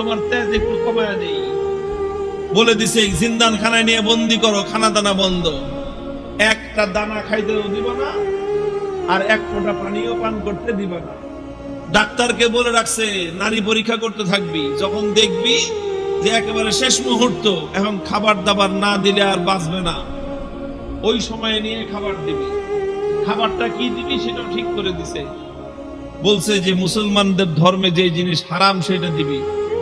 তোমার তেজ একটু কমায় নেই বলে দিছে জিন্দান খানায় নিয়ে বন্দি করো খানা দানা বন্ধ। একটা দানা খাইতেও দিব না, আর এক ফোঁটা পানিও পান করতে দিবা না। ডাক্তারকে বলে রাখছে, নারী পরীক্ষা করতে থাকবি। যখন দেখবি যে একেবারে শেষ মুহূর্ত, এখন খাবার দাবার না দিলে আর বাঁচবে না। ওই সময়ে নিয়ে খাবার দিবি। খাবারটা কি দিবি সেটা ঠিক করে দিছে। বলছে যে, মুসলমানদের ধর্মে যে জিনিস হারাম, সেটা দিবি।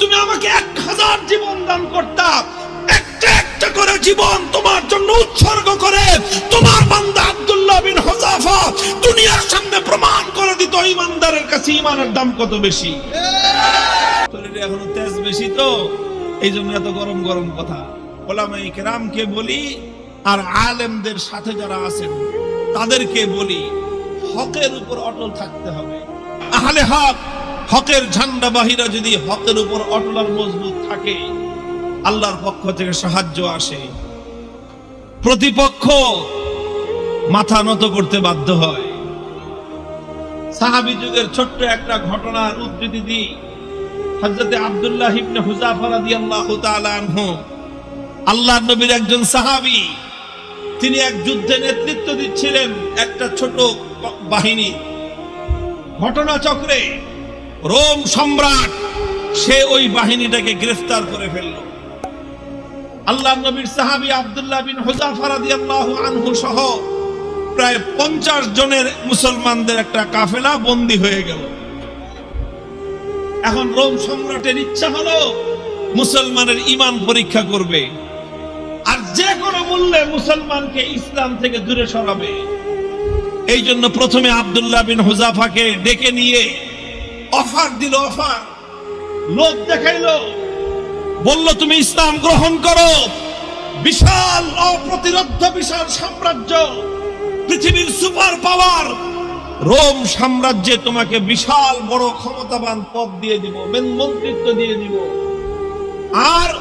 তুমি আমাকে এক হাজার জীবন দান করতা। একটা একটা করে জীবন তোমার জন্য উৎসর্গ করে। তোমার বান্দা আব্দুল্লাহ বিন হোজাফা দুনিয়ার সামনে প্রমাণ করে দিত ইমানদারের কাছে ইমানের দাম কত বেশি। শরীরে এখনও তেজ বেশি তো এই জন্য এত গরম গরম কথা। ওলামাই কেরামকে বলি, আর আলেমদের সাথে যারা আছেন, তাদেরকে বলি, হকের উপর অটল থাকতে হবে। আহলে হক হকের ঝান্ডা বাহিরা যদি হকের উপর অটল মজবুত থাকে, আল্লাহর পক্ষ থেকে সাহায্য আসে। প্রতিপক্ষ মাথা নত করতে বাধ্য হয়। সাহাবি যুগের ছোট্ট একটা ঘটনার উদ্ধৃতি দিই। হযরতে আব্দুল্লাহ ইবনে হুযাফা রাদিয়াল্লাহু তাআলা আনহু, আল্লাহর নবীর একজন সাহাবী, তিনি এক যুদ্ধে নেতৃত্ব দিচ্ছিলেন একটা ছোট বাহিনী। ঘটনা চক্রে রোম সম্রাট, সে ওই বাহিনীটাকে গ্রেফতার করে ফেলল। আল্লাহ নবীর সাহাবী আবদুল্লাহ বিন হুযাফা রাদিয়াল্লাহু আনহু সহ প্রায় পঞ্চাশ জনের মুসলমানদের একটা কাফেলা বন্দী হয়ে গেল। এখন রোম সম্রাটের ইচ্ছা হলো মুসলমানের ইমান পরীক্ষা করবে আর যে কোনো মূল্যে মুসলমানকে ইসলাম থেকে দূরে সরাবে। এই জন্য প্রথমে আব্দুল্লাহ বিন হুজাফাকে ডেকে নিয়ে অফার দিল, অফার। লোক দেখাইলো। বলল, তুমি ইসলাম গ্রহণ করো। বিশাল অপ্রতিরোধ বিশাল সাম্রাজ্য। পৃথিবীর সুপার পাওয়ার। রোম সাম্রাজ্যে তোমাকে বিশাল বড় ক্ষমতাবান পদ দিয়ে দিব, মেন- মন্ত্রিত্ব দিয়ে দিব। আর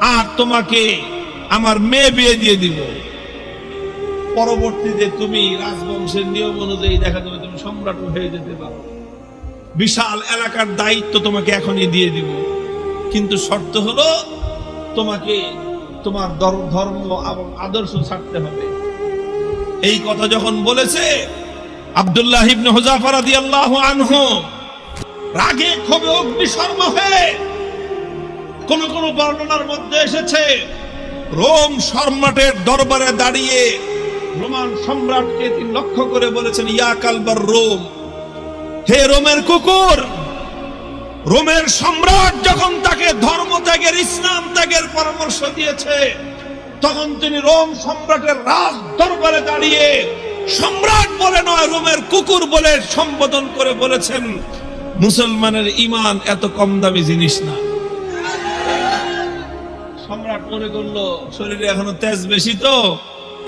আর তোমাকে আমার মেয়ে বিয়ে দিয়ে দিব। পরবর্তীতে তুমি রাজবংশের নিয়ম অনুযায়ী দেখা যাবে তুমি সম্রাট হয়ে যেতে পারো। বিশাল এলাকার দায়িত্ব তোমাকে এখনই দিয়ে দিব। কিন্তু শর্ত হলো, তোমাকে তোমার ধর- ধর্ম এবং আদর্শ ছাড়তে হবে। এই কথা যখন বলেছে, আব্দুল্লাহ ইবনে হুজাফা রাদিয়াল্লাহু আনহু, রাগে ক্ষোভে অগ্নিশর্ম হয়ে কোন কোন বর্ণনার মধ্যে এসেছে, রোম সম্রাটের দরবারে দাঁড়িয়ে রোমান সম্রাটকে তিনি লক্ষ্য করে বলেছেন, ইয়া কালবার রোম হে রোমের কুকুর, রোমের সম্রাট যখন তাকে ধর্ম ত্যাগের, ইসলাম ত্যাগের পরামর্শ দিয়েছে, তখন তিনি রোম সম্রাটের রাজ দরবারে দাঁড়িয়ে সম্রাট বলে নয়, রোমের কুকুর বলে সম্বোধন করে বলেছেন, মুসলমানের ইমান এত কম দামি জিনিস না। সম্রাট মনে করল, শরীরে এখনও তেজ বেশি তো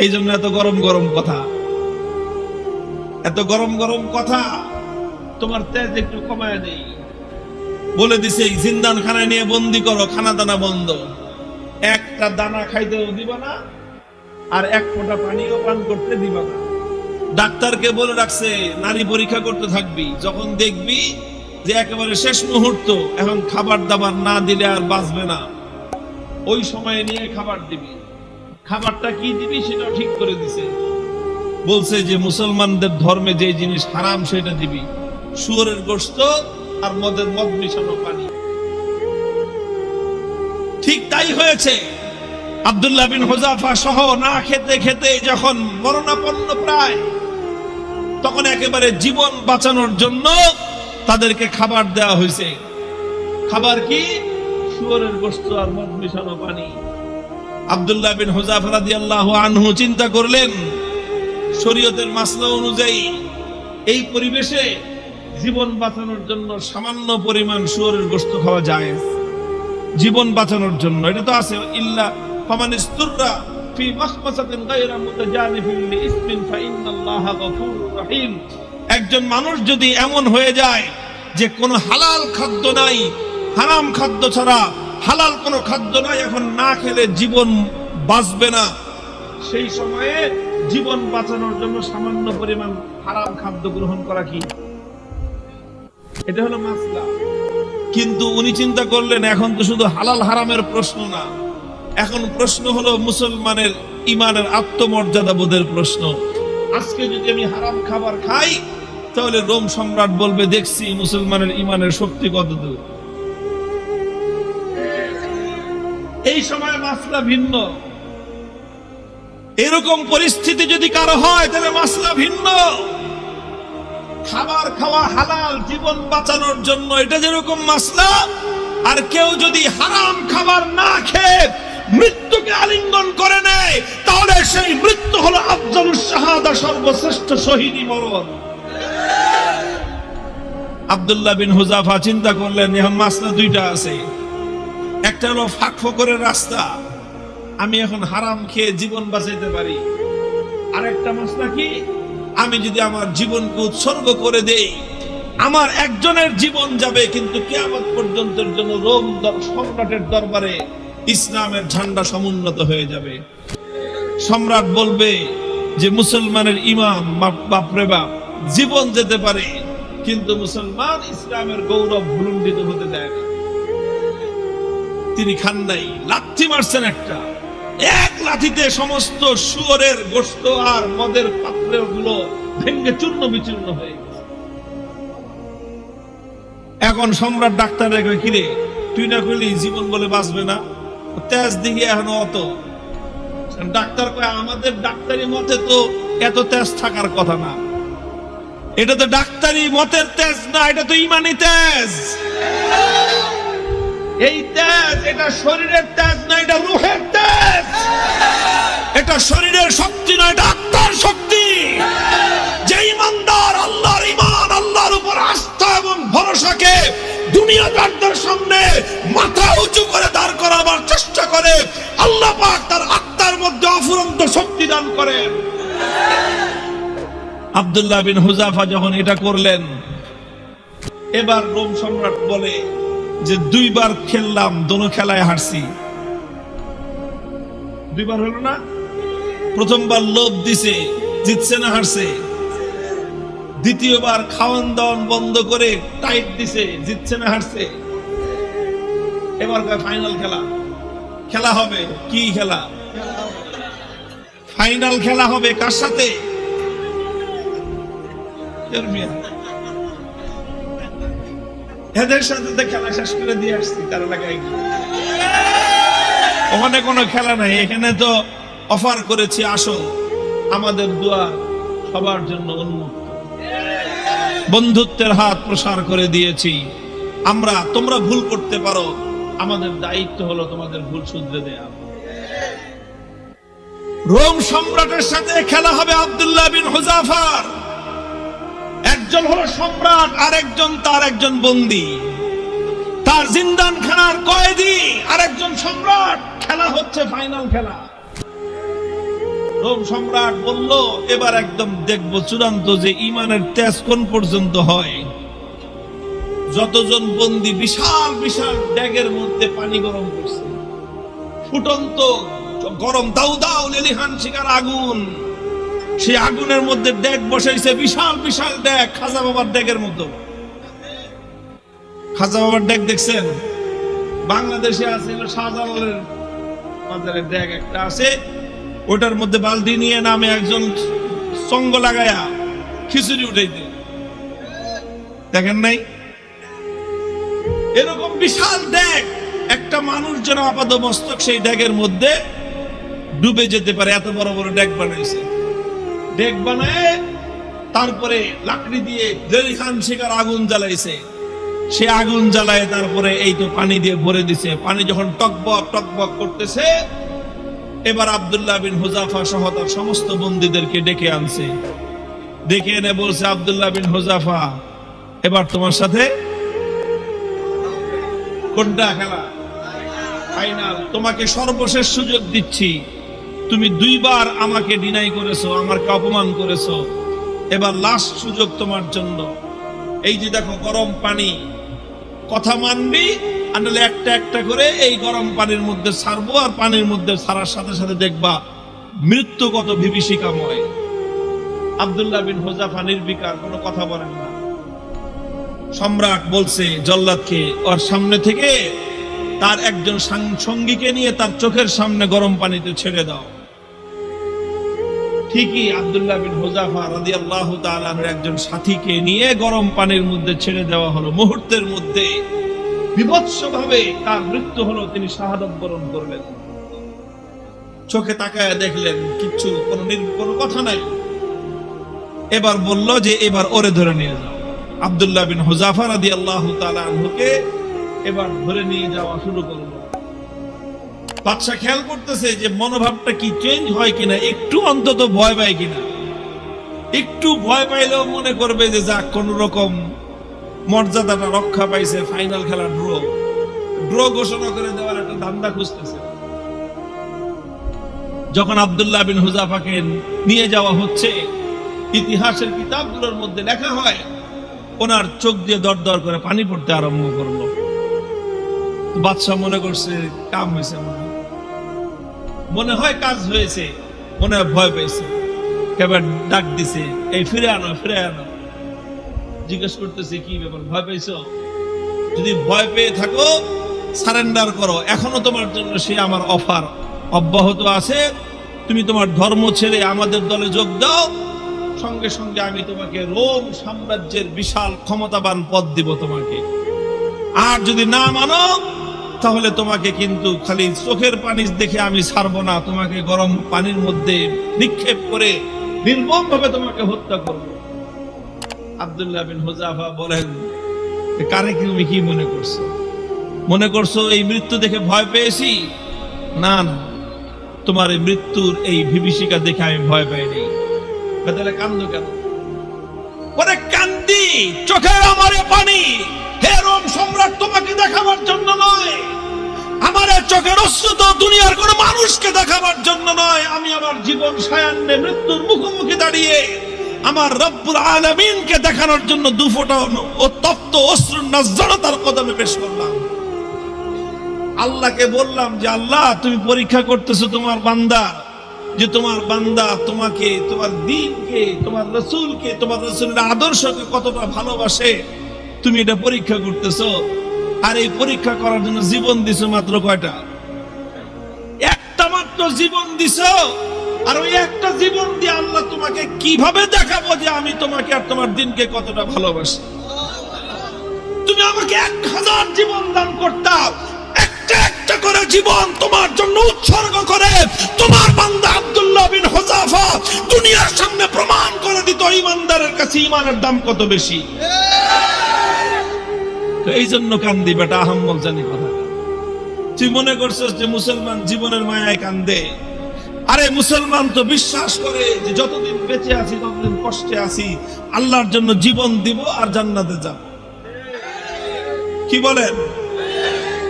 এই জন্য এত গরম গরম কথা। এত গরম গরম কথা তোমার তেজ একটু কমায় নেই বলে দিছে জিন্দান খানায় নিয়ে বন্দি করো খানা দানা বন্ধ। একটা দানা খাইতেও দিব না, আর এক ফোঁটা পানিও পান করতে দিবা না। ডাক্তারকে বলে রাখছে, নারী পরীক্ষা করতে থাকবি। যখন দেখবি যে একেবারে শেষ মুহূর্ত, এখন খাবার দাবার না দিলে আর বাঁচবে না। ওই সময়ে নিয়ে খাবার দিবি। খাবারটা কি দিবি সেটা ঠিক করে দিছে। বলছে যে, মুসলমানদের ধর্মে যে জিনিস হারাম, সেটা দিবি। শুয়োরের গোস্ত আর মদের মদ মিশানো পানি। ঠিক তাই হয়েছে। আবদুল্লাহ বিন হোজাফা সহ না খেতে খেতে যখন মরণাপন্ন প্রায়, তখন একেবারে জীবন বাঁচানোর জন্য তাদেরকে খাবার দেওয়া হয়েছে। খাবার কি? শুয়োরের গোস্ত আর মদ মিশানো পানি। আব্দুল্লাহ বিন হোজাফা আল্লাহ আনহু চিন্তা করলেন, শরীয়তের মাসলা অনুযায়ী এই পরিবেশে জীবন বাঁচানোর জন্য সামান্য পরিমাণ শুয়োরের গোস্ত খাওয়া যায়। জীবন বাঁচানোর জন্য। এটা তো আছে। ইল্লা ফামান ইস্তুররা ফি মাখমাসাতিন গায়রা মুতাজানিফিন লিইসমিন ফাইন্নাল্লাহা গফুরুর রহিম। একজন মানুষ যদি এমন হয়ে যায় যে কোনো হালাল খাদ্য নাই, হারাম খাদ্য ছাড়া, হালাল কোনো খাদ্য নাই, এখন না খেলে জীবন বাঁচবে না। সেই সময়ে জীবন বাঁচানোর জন্য সামান্য পরিমাণ হারাম খাদ্য গ্রহণ করা কি? এটা হলো মাসলা। কিন্তু উনি চিন্তা করলেন, এখন তো শুধু হালাল হারামের প্রশ্ন না। এখন প্রশ্ন হলো মুসলমানের ইমানের আত্মমর্যাদা বোধের প্রশ্ন। আজকে যদি আমি হারাম খাবার খাই, তাহলে রোম সম্রাট বলবে, দেখছি মুসলমানের ইমানের শক্তি কতদূর? এই সময় মাসলা ভিন্ন। এরকম পরিস্থিতি যদি কারও হয়, তাহলে মাসলা ভিন্ন। খাবার খাওয়া হালাল, জীবন বাঁচানোর জন্য এটা যেরকম মাসলা, আর কেউ যদি হারাম খাবার না খেয়ে মৃত্যুকে আলিঙ্গন করে নেয়, তাহলে সেই মৃত্যু হলো আফজল শাহাদা, সর্বশ্রেষ্ঠ শহীদি মরণ। আব্দুল্লাহ বিন হুজাফা চিন্তা করলেন, এখন মাসলা দুইটা আছে। একটা হলো ফাঁক ফকরের রাস্তা, আমি এখন হারাম খেয়ে জীবন বাঁচাইতে পারি। আরেকটা মাসলা কি? আমি যদি আমার জীবনকে উৎসর্গ করে দেই, আমার একজনের জীবন যাবে, কিন্তু কেয়ামত পর্যন্তের জন্য রোম সম্রাটের দরবারে ইসলামের ঝান্ডা সমুন্নত হয়ে যাবে। সম্রাট বলবে যে, মুসলমানের ইমাম, বাপ- বাপরে বাপ, জীবন যেতে পারে, কিন্তু মুসলমান ইসলামের গৌরব ভুলুণ্ডিত হতে দেয় তিনি খান নাই, লাথি মারছেন একটা। লাথিতে সমস্ত শুয়োরের গোস্ত আর মদের পাত্রগুলো ভেঙ্গে চূর্ণ বিচূর্ণ হয়ে এখন সম্রাট ডাক্তার রেখে কিরে, তুই না করলি জীবন বলে বাঁচবে না? তেজ দিকে এখনও অত। ডাক্তার কয়, আমাদের ডাক্তারি মতে তো এত তেজ থাকার কথা না। এটা তো ডাক্তারি মতের তেজ না, এটা তো ইমানি তেজ। এই তেজ এটা শরীরের তেজ না, এটা রুহের তেজ। এটা শরীরের শক্তি না এটা আত্মার শক্তি। যে ইমানদার আল্লাহর ইমান আল্লাহর উপর আস্থা এবং ভরসাকে দুনিয়াদারদের সামনে মাথা উঁচু করে দাঁড় করাবার চেষ্টা করে, আল্লাহ পাক তার আত্মার মধ্যে অফুরন্ত শক্তি দান করেন। আব্দুল্লাহ বিন হুজাফা যখন এটা করলেন, এবার রোম সম্রাট বলে যে, দুইবার খেললাম, দোনো খেলায় হারছি। দুইবার হলো না? প্রথমবার লোভ দিছে, জিতছে না, হারছে। দ্বিতীয়বার খাওয়ান দাওয়ান বন্ধ করে টাইট দিছে, জিতছে না, হারছে। এবার ফাইনাল খেলা? খেলা হবে? কি খেলা? ফাইনাল খেলা হবে কার সাথে? এদের সাথে তো খেলা শেষ করে দিয়ে আসছি, তার গিয়ে। ওখানে কোনো খেলা নাই, এখানে তো অফার করেছি, আসো। আমাদের দোয়া সবার জন্য উন্মুক্ত। বন্ধুত্বের হাত প্রসার করে দিয়েছি। আমরা, তোমরা ভুল করতে পারো, আমাদের দায়িত্ব হলো তোমাদের ভুল শুধরে দেয়া। রোম সম্রাটের সাথে খেলা হবে আব্দুল্লাহ বিন হুজাফার। একজন হলো সম্রাট আর একজন তার একজন বন্দী। তার জিন্দান খানার কয়েদি আর একজন সম্রাট। খেলা হচ্ছে ফাইনাল খেলা। রোম সম্রাট বলল, এবার একদম দেখব চূড়ান্ত যে ইমানের তেজ কোন পর্যন্ত হয়। যতজন বন্দি বিশাল বিশাল ড্যাগের মধ্যে পানি গরম করছে। ফুটন্ত গরম দাউ দাউ লেলিহান শিকার আগুন। সেই আগুনের মধ্যে ড্যাগ বসাইছে বিশাল বিশাল ড্যাগ খাজা বাবার ড্যাগের মতো। খাজা বাবার ড্যাগ দেখছেন? বাংলাদেশে আছে শাহজালালের মাজারের ড্যাগ একটা আছে, ওটার মধ্যে বালতি নিয়ে নামে একজন সঙ্গ লাগায়া খিচুড়ি দেখেন নাই? এরকম বিশাল ড্যাগ একটা মানুষ যেন আপাত মস্তক সেই ড্যাগের মধ্যে ডুবে যেতে পারে, এত বড় বড় ড্যাগ বানাইছে। ডেক বানায় তারপরে লাকড়ি দিয়ে জেরি খান শিকার আগুন জ্বালাইছে। সে আগুন জ্বালায়, তারপরে এই তো পানি দিয়ে ভরে দিছে। পানি যখন টকবক টকবক করতেছে, এবার আব্দুল্লাহ বিন হুজাফা সহ তার সমস্ত বন্দীদেরকে ডেকে আনছে। ডেকে এনে বলছে, আব্দুল্লাহ বিন হুজাফা, এবার তোমার সাথে কোনটা খেলা? ফাইনাল। তোমাকে সর্বশেষ সুযোগ দিচ্ছি। তুমি দুইবার আমাকে ডিনাই করেছ আমাকে অপমান করেছ। এবার লাস্ট সুযোগ তোমার জন্য। এই যে দেখো, গরম পানি কথা মানবি আর একটা একটা করে এই গরম পানির মধ্যে ছাড়বো আর পানির মধ্যে ছাড়ার সাথে সাথে দেখবা মৃত্যু কত বিভীষিকাময়। আবদুল্লাহ বিন হোজাফা নির্বিকার, কোনো কথা বলেন না। সম্রাট বলছে, জল্লাদকে, ওর সামনে থেকে তার একজন সঙ্গীকে নিয়ে তার চোখের সামনে গরম পানিতে ছেড়ে দাও। ঠিকই আব্দুল্লাহ বিন হোজাফা রাদি আল্লাহ একজন সাথীকে নিয়ে গরম পানির মধ্যে ছেড়ে দেওয়া হলো মুহূর্তের মধ্যে। বিভৎস ভাবে তার মৃত্যু হলো, তিনি শাহাদত বরণ করলেন। চোখে তাকায় দেখলেন কিচ্ছু কোনো কোনো কথা নাই। এবার বলল যে, এবার ওরে ধরে নিয়ে যাও। আব্দুল্লাহ বিন হুজাফা রাদি আল্লাহ আনহুকে এবার ধরে নিয়ে যাওয়া শুরু করল। বাদশা খেয়াল করতেছে যে মনোভাবটা কি চেঞ্জ হয় কিনা, একটু অন্তত ভয় পায় কিনা। একটু ভয় পাইলেও মনে করবে যে যাক কোন রকম মর্যাদাটা রক্ষা পাইছে ফাইনাল খেলা ড্র ড্র ঘোষণা করে দেওয়ার একটা ধান্দা খুঁজতেছে। যখন আব্দুল্লাহ বিন হুজাফাকে নিয়ে যাওয়া হচ্ছে, ইতিহাসের কিতাবগুলোর মধ্যে লেখা হয়, ওনার চোখ দিয়ে দর দর করে পানি পড়তে আরম্ভ করল। বাদশাহ মনে করছে, কাম হয়েছে মনে হয়। কাজ হয়েছে, মনে হয় ভয় পেয়েছে এবার ডাক দিছে, এই ফিরে আনো ফিরে আনো। জিজ্ঞেস করতেছে, কি ব্যাপার, ভয় পেয়েছ যদি ভয় পেয়ে থাকো, সারেন্ডার করো। এখনও তোমার জন্য সে আমার অফার। অব্যাহত আছে। তুমি তোমার ধর্ম ছেড়ে আমাদের দলে যোগ দাও। সঙ্গে সঙ্গে আমি তোমাকে রোম সাম্রাজ্যের বিশাল ক্ষমতাবান পদ দিব তোমাকে। আর যদি না মানো তাহলে তোমাকে কিন্তু খালি চোখের পানি দেখে আমি ছাড়বো না। তোমাকে গরম পানির মধ্যে নিক্ষেপ করে নির্মম ভাবে তোমাকে হত্যা করব। আব্দুল্লাহ বিন হুজাফা বলেন কারে তুমি কি মনে করছ? মনে করছ এই মৃত্যু দেখে ভয় পেয়েছি? না না। তোমার মৃত্যুর এই বিভীষিকা দেখে আমি ভয় পাইনি। তাহলে কান্দ কেন? কান্দি, চোখের আমারে পানি। হে রোম সম্রাট, তোমাকে দেখাবার জন্য নয়। আমার চোখের অশ্রু তো দুনিয়ার কোন মানুষকে দেখাবার জন্য নয়। আমি আমার জীবন সায়ান্নে মৃত্যুর মুখোমুখি দাঁড়িয়ে আমার রব্বুল আলমিনকে দেখানোর জন্য দুফোটা ও তপ্ত অশ্রু নজরতার কদমে পেশ করলাম। আল্লাহকে বললাম যে, আল্লাহ, তুমি পরীক্ষা করতেছো তোমার বান্দা, যে তোমার বান্দা তোমাকে, তোমার দিনকে, তোমার রসুলকে, তোমার রসুলের আদর্শকে কতটা ভালোবাসে, তুমি এটা পরীক্ষা করতেছো। আর এই পরীক্ষা করার জন্য জীবন দিছো মাত্র কয়টা? একটা মাত্র জীবন দিছো, আর ওই একটা জীবন দিয়ে আল্লাহ তোমাকে কীভাবে দেখাবো যে আমি তোমাকে আর তোমার দিনকে কতটা ভালোবাসি? তুমি আমাকে এক হাজার জীবন দান করতাম একটা একটা করে জীবন তোমার জন্য উৎসর্গ করে। তোমার বান্দা আব্দুল্লাহ বিন হোজাফা দুনিয়ার সামনে প্রমাণ করে দিত, ইমানদারের কাছে ইমানের দাম কত বেশি? এই জন্য কান্দি, বেটা জানি কথা। তুই মনে করছিস যে মুসলমান জীবনের মায়ায় কান্দে? আরে মুসলমান তো বিশ্বাস করে যে যতদিন বেঁচে আছি, ততদিন কষ্টে আছি, আল্লাহর জন্য জীবন দিব আর জান্নাতে যাব। কি বলেন?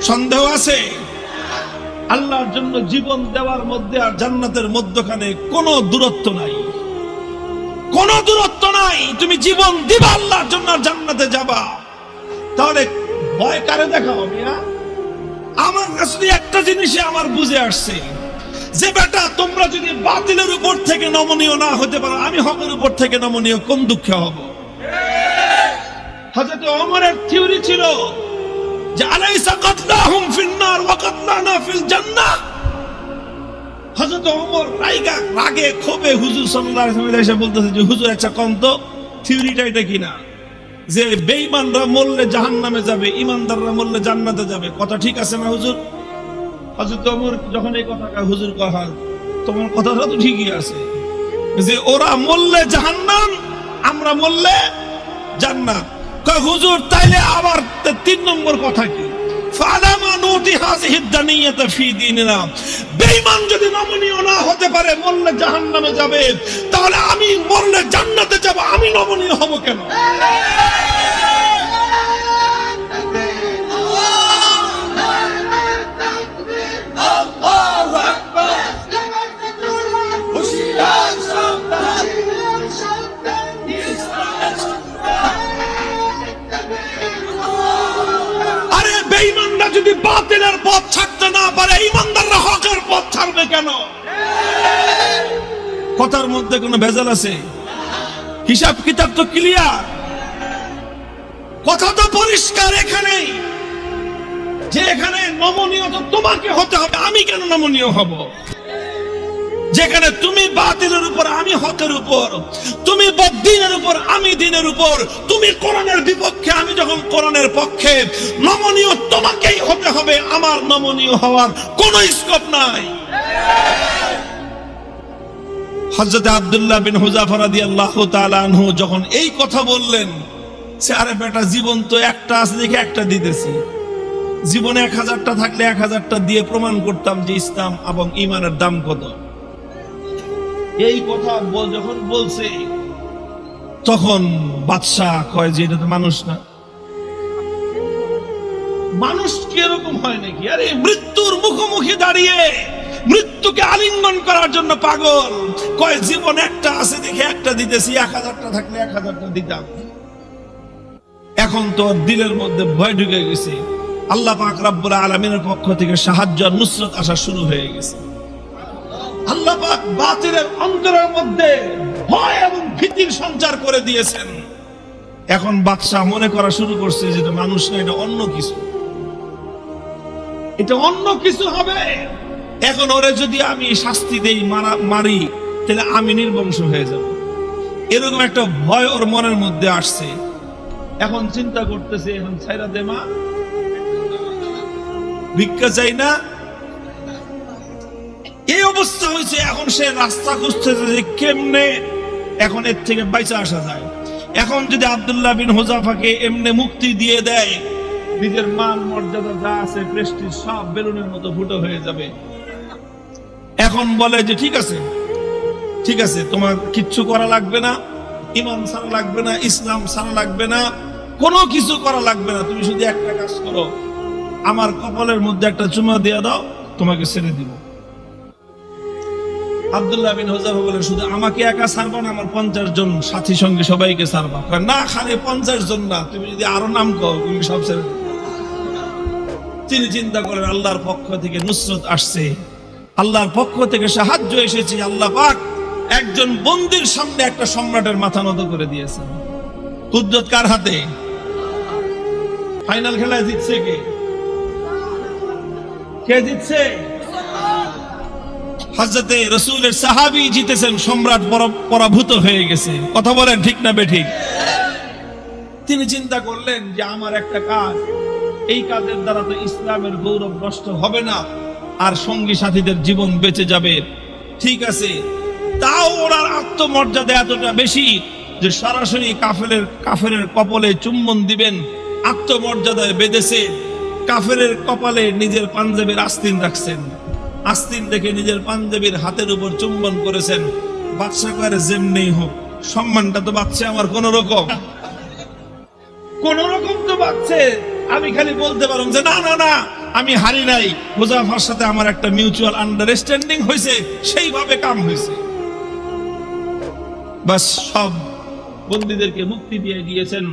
সন্দেহ আছে? আল্লাহর জন্য জীবন দেওয়ার মধ্যে আর জান্নাতের মধ্যখানে কোনো দূরত্ব নাই। কোনো দূরত্ব নাই। তুমি জীবন দিবা আল্লাহর জন্য আর জান্নাতে যাবা। তাহলে ভয় কারে দেখাও মিয়া আমার আসলে একটা জিনিসে আমার বুঝে আসছে। যে বেটা, তোমরা যদি বাতিলের উপর থেকে নমনীয় না হতে পারো, আমি হকের উপর থেকে নমনীয় কোন দুঃখে হব। হযরত ওমরের থিওরি ছিল যে, আলাইসা কাতলাহুম ফিন নার ওয়া কাতলানা ফিল জান্নাহ। হযরত ওমর রাইগা, রাগে ক্ষোভে হুজুর সাল্লাল্লাহু আলাইহি ওয়াসাল্লাম এসে বলতেছে যে, হুজুর আচ্ছা কোন তো, থিওরিটা এটা কিনা যে বেঈমানরা মরলে জাহান নামে যাবে ইমানদাররা মরলে জান্নাতে যাবে। কথা ঠিক আছে না, হুজুর? হজরত অমর যখন এই কথাটা হুজুর কহাল তোমার কথাটা তো ঠিকই আছে। যে ওরা মরলে জাহান্নাম, আমরা মরলে জান্নাত। হুজুর, তাইলে আবার তিন নম্বর কথা কি? ফি যদি নমনীয় না হতে পারে জাহান্নামে যাবে। তাহলে আমি মরলে জান্নাতে যাব, আমি নমনীয় হব কেন? যদি বাতিলের পথ ছাড়তে না পারে, ইমানদাররা হকের পথ ছাড়বে কেন? কথার মধ্যে কোনো ভেজাল আছে? হিসাব কিতাব তো ক্লিয়ার কথা তো পরিষ্কার এখানেই। যে এখানে নমনীয়, তো তোমাকে হতে হবে। আমি কেন নমনীয় হব? যেখানে তুমি বাতিলের উপর, আমি হকের উপর। তুমি বদিনের উপর, আমি দিনের উপর। তুমি কোরআনের বিপক্ষে, আমি যখন কোরআনের পক্ষে নমনীয় তোমাকেই হতে হবে। আমার নমনীয় হওয়ার কোনো স্কোপ নাই। হজরত আব্দুল্লাহ বিন আনহু যখন এই কথা বললেন, সে, আরে বেটা, জীবন তো একটা আছে দেখে একটা দিতেছি। জীবনে এক হাজারটা থাকলে এক হাজারটা দিয়ে প্রমাণ করতাম যে ইসলাম এবং ইমানের দাম কত। এই কথা যখন বলছে, তখন বাদশাহ কয় যে, এটা তো মানুষ না। মানুষ কি এরকম হয় নাকি? আরে, মৃত্যুর মুখোমুখি দাঁড়িয়ে মৃত্যুকে আলিঙ্গন করার জন্য পাগল। কয়, জীবন একটা আছে দেখে একটা দিতেছি, এক হাজারটা থাকলে এক হাজারটা দিতাম। এখন তো দিলের মধ্যে ভয় ঢুকে গেছে। আল্লাহ পাক রব্বুল আলমিনের পক্ষ থেকে সাহায্য আর নুসরত আসা শুরু হয়ে গেছে। আল্লাহ পাক বাতিলের অন্তরের মধ্যে ভয় এবং ভীতির সঞ্চার করে দিয়েছেন। এখন বাদশাহ মনে করা শুরু করছে যে এটা মানুষ না, এটা অন্য কিছু। এটা অন্য কিছু হবে। এখন ওরে যদি আমি শাস্তি দেই, মারা, মারি, তাহলে আমি নির্বংশ হয়ে যাব। এরকম একটা ভয় ওর মনের মধ্যে আসছে। এখন চিন্তা করতেছে, এখন ছাইরা দে মা। ভিক্ষা চাই না। এই অবস্থা হয়েছে, এখন সে রাস্তা খুঁজতেছে যে কেমনে এখন এর থেকে বাইচা আসা যায়। এখন যদি আব্দুল্লাহ বিন হোজাফাকে এমনি মুক্তি দিয়ে দেয় নিজের মান, মর্যাদা যা আছে প্রেস্টিজ সব বেলুনের মতো ফুটো হয়ে যাবে। এখন বলে যে, ঠিক আছে ঠিক আছে, তোমার কিচ্ছু করা লাগবে না, ইমান সারা লাগবে না, ইসলাম সারা লাগবে না, কোনো কিছু করা লাগবে না, তুমি শুধু একটা কাজ করো, আমার কপালের মধ্যে একটা চুমা দিয়ে দাও, তোমাকে ছেড়ে দিব। আব্দুল্লাহ বিন বলে, শুধু আমাকে একা ছাড়বা না, আমার পঞ্চাশ জন সাথী সঙ্গে সবাইকে ছাড়বা। না খালি পঞ্চাশ জন না, তুমি যদি আরও নাম কও, তুমি সব ছেড়ে। তিনি চিন্তা করেন, আল্লাহর পক্ষ থেকে নুসরত আসছে। আল্লাহর পক্ষ থেকে সাহায্য এসেছে, আল্লাহ পাক একজন বন্দির সামনে একটা সম্রাটের মাথা নত করে দিয়েছেন। কুদরত কার হাতে? ফাইনাল খেলায় জিতছে কে? কে জিতছে? হজরতে রসুলের সাহাবি জিতেছেন, সম্রাট পরাভূত হয়ে গেছে। কথা বলেন ঠিক না বেঠিক তিনি চিন্তা করলেন যে, আমার একটা কাজ এই কাজের দ্বারা তো ইসলামের গৌরব নষ্ট হবে না, আর সঙ্গী সাথীদের জীবন বেঁচে যাবে। ঠিক আছে, তাও ওনার আত্মমর্যাদা এতটা বেশি যে সরাসরি কাফেলের, কাফেরের কপালে চুম্বন দিবেন, আত্মমর্যাদায় বেঁধেছে, কাফেরের কপালে নিজের পাঞ্জাবের আস্তিন রাখছেন। আস্তিন দেখে নিজের পাঞ্জাবির হাতের উপর চুম্বন করেছেন, বাদশা করে হোক, সম্মানটা তো বাচ্চা আমার কোন রকম কোন রকম তো বাচ্চে আমি খালি বলতে পারলাম যে, না না না, আমি হারি নাই। মুজাফার সাথে আমার একটা মিউচুয়াল আন্ডারস্ট্যান্ডিং হয়েছে সেইভাবে কাম হয়েছে সব বন্দীদেরকে মুক্তি দিয়ে দিয়েছেন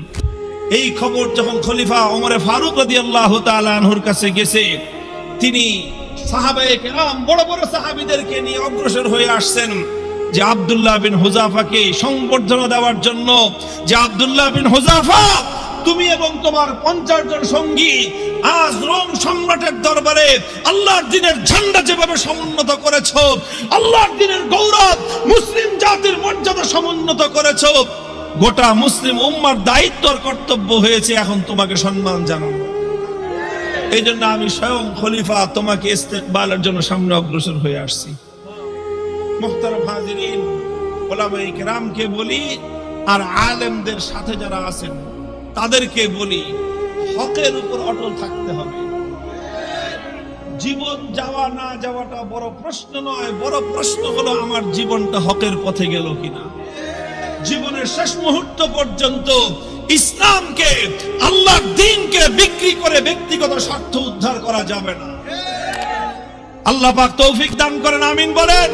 এই খবর যখন খলিফা ওমরে ফারুক রাদিয়াল্লাহু তাআলা আনহুর কাছে গেছে, তিনি সাহাবায়ে কেরাম, বড় বড় সাহাবীদেরকে নিয়ে অগ্রসর হয়ে আসছেন যে আব্দুল্লাহ বিন হুজাফাকে সংবর্ধনা দেওয়ার জন্য, যে আব্দুল্লাহ বিন হুজাফা তুমি এবং তোমার পঞ্চাশ জন সঙ্গী আজ রোম সম্রাটের দরবারে আল্লাহর দিনের ঝান্ডা যেভাবে সমুন্নত করেছ, আল্লাহর দিনের গৌরব মুসলিম জাতির মর্যাদা সমুন্নত করেছ, গোটা মুসলিম উম্মার দায়িত্ব আর কর্তব্য হয়েছে এখন তোমাকে সম্মান জানানো। এই জন্য আমি স্বয়ং খলিফা তোমাকে ইস্তেকবালের জন্য সামনে অগ্রসর হয়ে আসছি। মুখতারম হাজিরিন ওলামাই কেরামকে বলি, আর আলেমদের সাথে যারা আছেন তাদেরকে বলি, হকের উপর অটল থাকতে হবে। জীবন যাওয়া না যাওয়াটা বড় প্রশ্ন নয়, বড় প্রশ্ন হলো আমার জীবনটা হকের পথে গেল কিনা। জীবনের শেষ মুহূর্ত পর্যন্ত ইসলামকে, আল্লাহর দিনকে বিক্রি করে ব্যক্তিগত স্বার্থ উদ্ধার করা যাবে না। আল্লাহ পাক তৌফিক দান করেন, আমিন বলেন।